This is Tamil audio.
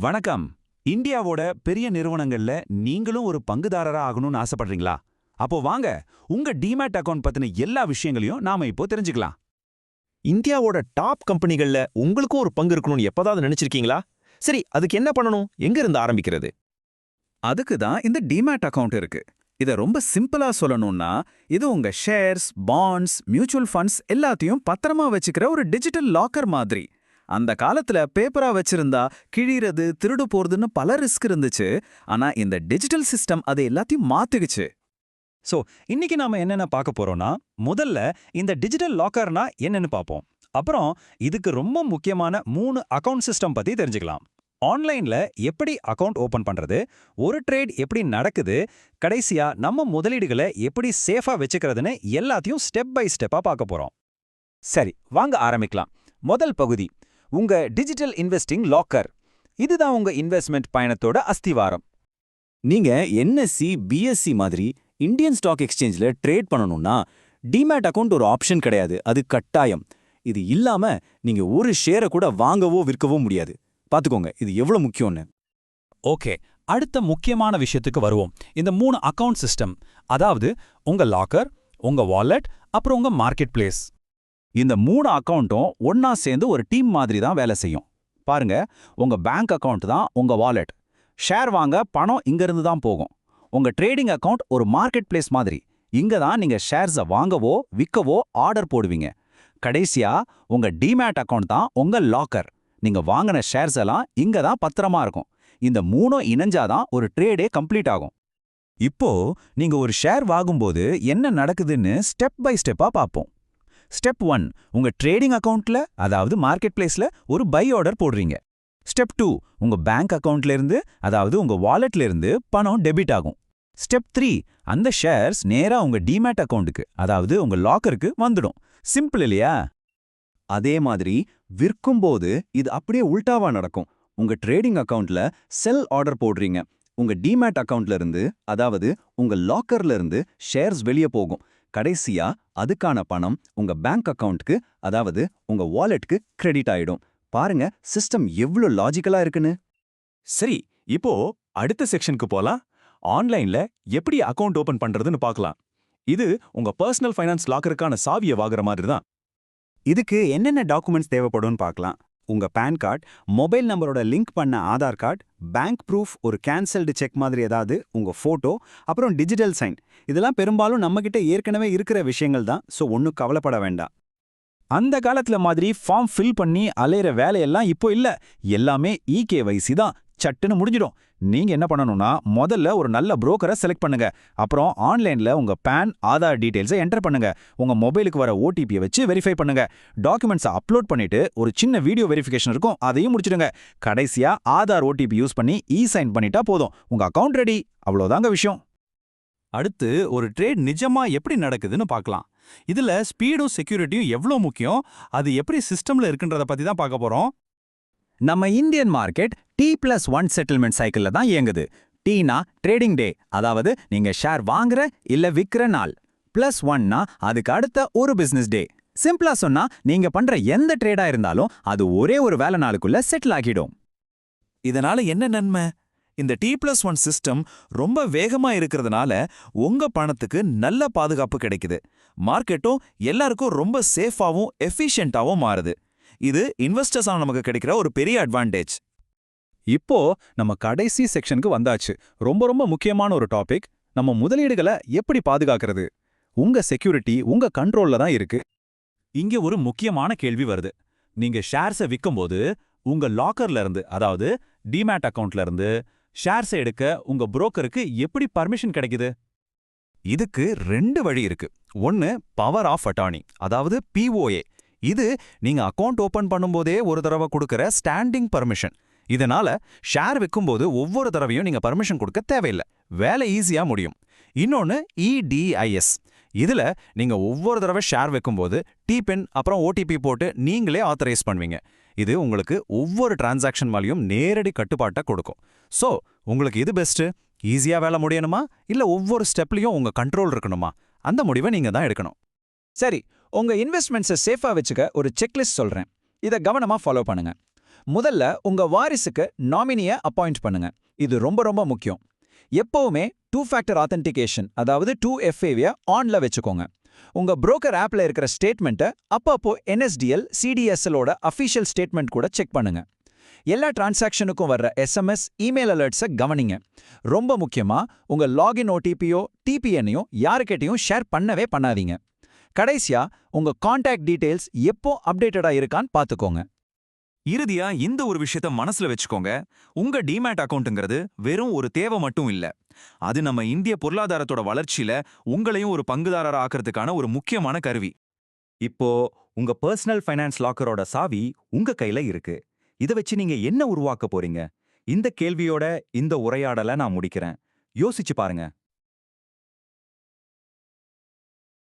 வணக்கம். இந்தியாவோட பெரிய நிறுவனங்கள்ல நீங்களும் ஒரு பங்குதாரரா ஆகணும்னு ஆசைப்படுறீங்களா? அப்போ வாங்க உங்க டிமேட் அக்கௌண்ட் பத்தின எல்லா விஷயங்களையும் நாம இப்போ தெரிஞ்சுக்கலாம். இந்தியாவோட டாப் கம்பெனிகள்ல உங்களுக்கும் ஒரு பங்கு இருக்கணும்னு எப்பதாவது நினைச்சிருக்கீங்களா? சரி அதுக்கு என்ன பண்ணணும்? எங்க இருந்து ஆரம்பிக்கிறது? அதுக்கு தான் இந்த டிமேட் அக்கவுண்ட் இருக்கு. இதை ரொம்ப சிம்பிளா சொல்லணும்னா இது உங்க ஷேர்ஸ் பாண்ட்ஸ் மியூச்சுவல் ஃபண்ட்ஸ் எல்லாத்தையும் பத்திரமா வச்சுக்கிற ஒரு டிஜிட்டல் லாக்கர் மாதிரி. அந்த காலத்துல பேப்பரா வச்சிருந்தா கிழிறது திருடு போறதுன்னு பல ரிஸ்க் இருந்துச்சு. ஆனா இந்த டிஜிட்டல் சிஸ்டம் அதை எல்லாத்தையும் மாத்துக்குச்சு ஸோ இன்னைக்கு நாம என்னென்ன பார்க்க போறோம்னா முதல்ல இந்த டிஜிட்டல் லாக்கர்னா என்னன்னு பார்ப்போம். அப்புறம் இதுக்கு ரொம்ப முக்கியமான மூணு அக்கவுண்ட் சிஸ்டம் பத்தி தெரிஞ்சுக்கலாம். ஆன்லைன்ல எப்படி அக்கவுண்ட் ஓபன் பண்றது ஒரு ட்ரேட் எப்படி நடக்குது கடைசியா நம்ம முதலீடுகளை எப்படி சேஃபா வச்சுக்கிறதுன்னு எல்லாத்தையும் ஸ்டெப் பை ஸ்டெப்பா பார்க்க போறோம். சரி வாங்க ஆரம்பிக்கலாம். முதல் பகுதி உங்க டிஜிட்டல் இன்வெஸ்டிங் லாக்கர் இதுதான் உங்க இன்வெஸ்ட்மெண்ட் பயணத்தோட அஸ்திவாரம். நீங்க என்எஸ்சி பிஎஸ்சி மாதிரி இந்தியன் ஸ்டாக் எக்ஸ்சேஞ்சில் ட்ரேட் பண்ணணும்னா டிமேட் அக்கவுண்ட் ஒரு ஆப்ஷன் கிடையாது. அது கட்டாயம். இது இல்லாம நீங்க ஒரு ஷேரை கூட வாங்கவோ விற்கவோ முடியாது. பாத்துக்கோங்க இது எவ்வளவு முக்கியம்னு. ஓகே அடுத்த முக்கியமான விஷயத்துக்கு வருவோம். இந்த மூணு அக்கவுண்ட் சிஸ்டம் அதாவது உங்க லாக்கர் உங்க வாலெட் அப்புறம் உங்க மார்க்கெட் பிளேஸ் இந்த மூணு அக்கௌண்ட்டும் ஒன்னா சேர்ந்து ஒரு டீம் மாதிரி தான் வேலை செய்யும். பாருங்க உங்க பேங்க் அக்கவுண்ட் தான் உங்க வாலெட் ஷேர் வாங்க பணம் இங்க இருந்து தான் போகும். உங்க ட்ரேடிங் அக்கவுண்ட் ஒரு மார்க்கெட் பிளேஸ் மாதிரி. இங்க தான் நீங்க ஷேர்ஸை வாங்கவோ விற்கவோ ஆர்டர் போடுவீங்க. கடைசியா உங்க டிமேட் அக்கவுண்ட் தான் உங்க லாக்கர் நீங்க வாங்கின ஷேர்ஸ் எல்லாம் இங்க தான் பத்திரமா இருக்கும். இந்த மூணும் இணைஞ்சாதான் ஒரு ட்ரேடே கம்ப்ளீட் ஆகும். இப்போ நீங்க ஒரு ஷேர் வாங்கும்போது என்ன நடக்குதுன்னு ஸ்டெப் பை ஸ்டெப்பா பார்ப்போம். ஸ்டெப் ஒன் உங்க ட்ரேடிங் அக்கவுண்ட்ல அதாவது மார்க்கெட் பிளேஸ்ல ஒரு பை ஆர்டர் போடுறீங்க. ஸ்டெப் டூ உங்க பேங்க் அக்கவுண்ட்ல இருந்து அதாவது உங்க வாலெட்ல இருந்து பணம் டெபிட் ஆகும். ஸ்டெப் த்ரீ அந்த ஷேர்ஸ் நேரா உங்க டிமேட் அக்கவுண்ட்டுக்கு அதாவது உங்க லாக்கருக்கு வந்துடும். சிம்பிள் இல்லையா? அதே மாதிரி விற்கும் போது இது அப்படியே உல்டாவா நடக்கும். உங்க ட்ரேடிங் அக்கவுண்ட்ல செல் ஆர்டர் போடுறீங்க. உங்க டிமேட் அக்கவுண்ட்ல இருந்து அதாவது உங்க லாக்கர்ல இருந்து ஷேர்ஸ் வெளியே போகும். கடைசியா அதுக்கான பணம் உங்க பேங்க் அக்கவுண்ட்க்கு அதாவது உங்க வாலெட்க்கு கிரெடிட் ஆயிடும். பாருங்க சிஸ்டம் எவ்வளவு லாஜிக்கலா இருக்குன்னு. சரி இப்போ அடுத்த செக்ஷனுக்கு போலாம். ஆன்லைன்ல எப்படி அக்கவுண்ட் ஓபன் பண்றதுன்னு பார்க்கலாம். இது உங்க பர்சனல் ஃபைனான்ஸ் லாக்கருக்கான சாவியை வாங்குற மாதிரி தான் இதுக்கு என்னென்ன டாக்குமெண்ட்ஸ் தேவைப்படும்னு பார்க்கலாம். உங்க பேன் கார்டு மொபைல் நம்பரோட லிங்க் பண்ண ஆதார் கார்டு பேங்க் ப்ரூஃப் ஒரு கேன்சல்டு செக் மாதிரி ஏதாவது உங்க ஃபோட்டோ அப்புறம் டிஜிட்டல் சைன் இதெல்லாம் பெரும்பாலும் நம்மகிட்ட ஏற்கனவே இருக்கிற விஷயங்கள் தான். ஸோ ஒன்றும் கவலைப்பட வேண்டாம். அந்த காலத்துல மாதிரி ஃபார்ம் ஃபில் பண்ணி அலையிற வேலையெல்லாம் இப்போ இல்ல. எல்லாமே இகேவைசி தான். சட்டுன்னு முடிஞ்சிடும். நீங்க என்ன பண்ணணும்னா முதல்ல ஒரு நல்ல புரோக்கரை செலக்ட் பண்ணுங்க. அப்புறம் ஆன்லைன்ல உங்க பேன் ஆதார் டீடைல்ஸை என்டர் பண்ணுங்க. உங்க மொபைலுக்கு வர ஓடிபியை வச்சு வெரிஃபை பண்ணுங்க. டாக்குமெண்ட்ஸை அப்லோட் பண்ணிட்டு ஒரு சின்ன வீடியோ வெரிஃபிகேஷன் இருக்கும் அதையும் முடிச்சிடுங்க. கடைசியா ஆதார் ஓடிபி யூஸ் பண்ணி இ சைன் பண்ணிட்டா போதும். உங்க அக்கவுண்ட் ரெடி. அவ்வளோதாங்க விஷயம். அடுத்து ஒரு ட்ரேட் நிஜமா எப்படி நடக்குதுன்னு பார்க்கலாம் இதுல ஸ்பீடும் செக்யூரிட்டியும் எவ்வளோ முக்கியம் அது எப்படி சிஸ்டம்ல இருக்குன்றத பத்தி தான் பார்க்க போறோம். நம்ம Indian market T plus one settlement சைக்கிள்ல தான் இயங்குது. டீனா ட்ரேடிங் டே அதாவது நீங்க ஷேர் வாங்குற இல்ல விற்கிற நாள். பிளஸ் ஒன்னா அதுக்கு அடுத்த ஒரு பிசினஸ் டே சிம்பிளா சொன்னா நீங்க பண்ற எந்த ட்ரேடா இருந்தாலும் அது ஒரே ஒரு வேலை நாளுக்குள்ள செட்டில் ஆகிடும். இதனால என்ன நன்மை? இந்த டி பிளஸ் ஒன் சிஸ்டம் ரொம்ப வேகமா இருக்கிறதுனால உங்க பணத்துக்கு நல்ல பாதுகாப்பு கிடைக்குது. மார்க்கெட்டும் எல்லாருக்கும் ரொம்ப சேஃபாவும் எஃபிஷியன்ட்டாவும் மாறுது. இது இன்வெஸ்டர்ஸா நமக்கு கிடைக்கிற ஒரு பெரிய அட்வான்டேஜ் இப்போ நம்ம கடைசி செக்ஷனுக்கு வந்தாச்சு. ரொம்ப ரொம்ப முக்கியமான ஒரு டாபிக் நம்ம முதலீடுகளை எப்படி பாதுகாக்கிறது? உங்க செக்யூரிட்டி உங்க கண்ட்ரோல்ல தான் இருக்கு. இங்க ஒரு முக்கியமான கேள்வி வருது. நீங்க ஷேர்ஸை விற்கும்போது உங்க லாக்கர்ல இருந்து அதாவது டிமேட் அக்கவுண்ட்ல இருந்து ஷேர்ஸை எடுக்க உங்க புரோக்கருக்கு எப்படி பர்மிஷன் கிடைக்குது? இதுக்கு ரெண்டு வழி இருக்கு. ஒன்னு பவர் ஆஃப் அட்டார்னி அதாவது பிஓஏ இது நீங்க அக்கவுண்ட் ஓபன் பண்ணும்போதே ஒரு தடவை கொடுக்கற ஸ்டாண்டிங் பர்மிஷன். இதனால ஷேர் விற்கும்போது ஒவ்வொரு தடவையும் நீங்க பர்மிஷன் கொடுக்க தேவையில்லை. வேலை ஈஸியா முடியும். இன்னொன்னு இடிஐஎஸ் இதுல நீங்க ஒவ்வொரு தடவை ஷேர் வைக்கும்போது டிபின் அப்புறம் ஓடிபி போட்டு நீங்களே ஆத்தரைஸ் பண்ணுவீங்க. இது உங்களுக்கு ஒவ்வொரு டிரான்சாக்ஷன் மேலேயும் நேரடி கட்டுப்பாட்டை கொடுக்கும். சோ உங்களுக்கு இது பெஸ்ட் ஈஸியா வேலை முடியணுமா? இல்ல ஒவ்வொரு ஸ்டெப்லயும் உங்க கண்ட்ரோல் இருக்கணுமா? அந்த முடிவை நீங்க தான் எடுக்கணும். சரி உங்க இன்வெஸ்ட்மெண்ட்ஸை சேஃபா வச்சுக்க ஒரு செக்லிஸ்ட் சொல்றேன். இதை கவனமா ஃபாலோ பண்ணுங்க. முதல்ல உங்க வாரிசுக்கு நாமினிய அப்பாயிண்ட் பண்ணுங்க. இது ரொம்ப ரொம்ப முக்கியம். எப்பவுமே டூ ஃபேக்டர் ஆத்தென்டிகேஷன் அதாவது டூ எஃப்ஏவியை ஆன்ல வச்சுக்கோங்க. உங்க புரோக்கர் ஆப்ல இருக்கிற ஸ்டேட்மெண்ட்டை அப்பப்போ என்எஸ்டிஎல் சிடிஎஸ்எலோட அஃபிஷியல் ஸ்டேட்மெண்ட் கூட செக் பண்ணுங்க. எல்லா டிரான்சாக்ஷனுக்கும் வர்ற எஸ்எம்எஸ் இமெயில் அலர்ட்ஸை கவனிங்க. ரொம்ப முக்கியமா உங்க லாகின் ஓடிபியோ டிபிஎன்னையும் யாருக்கிட்டையும் ஷேர் பண்ணவே பண்ணாதீங்க. கடைசியா உங்க காண்டாக்ட் டீடைல்ஸ் எப்போ அப்டேட்டடா இருக்கான்னு பார்த்துக்கோங்க இறுதியா இந்த ஒரு விஷயத்த மனசுல வச்சுக்கோங்க. உங்க டிமேட் அக்கௌண்ட்டுங்கிறது வெறும் ஒரு தேவை மட்டும் இல்ல. அது நம்ம இந்திய பொருளாதாரத்தோட வளர்ச்சியில உங்களையும் ஒரு பங்குதாரரா ஆக்கிறதுக்கான ஒரு முக்கியமான கருவி. இப்போ உங்க பர்சனல் ஃபைனான்ஸ் லாக்கரோட சாவி உங்க கையில இருக்கு. இத வச்சு நீங்க என்ன உருவாக்க போறீங்க? இந்த கேள்வியோட இந்த உரையாடலை நான் முடிக்கிறேன். யோசிச்சு பாருங்க.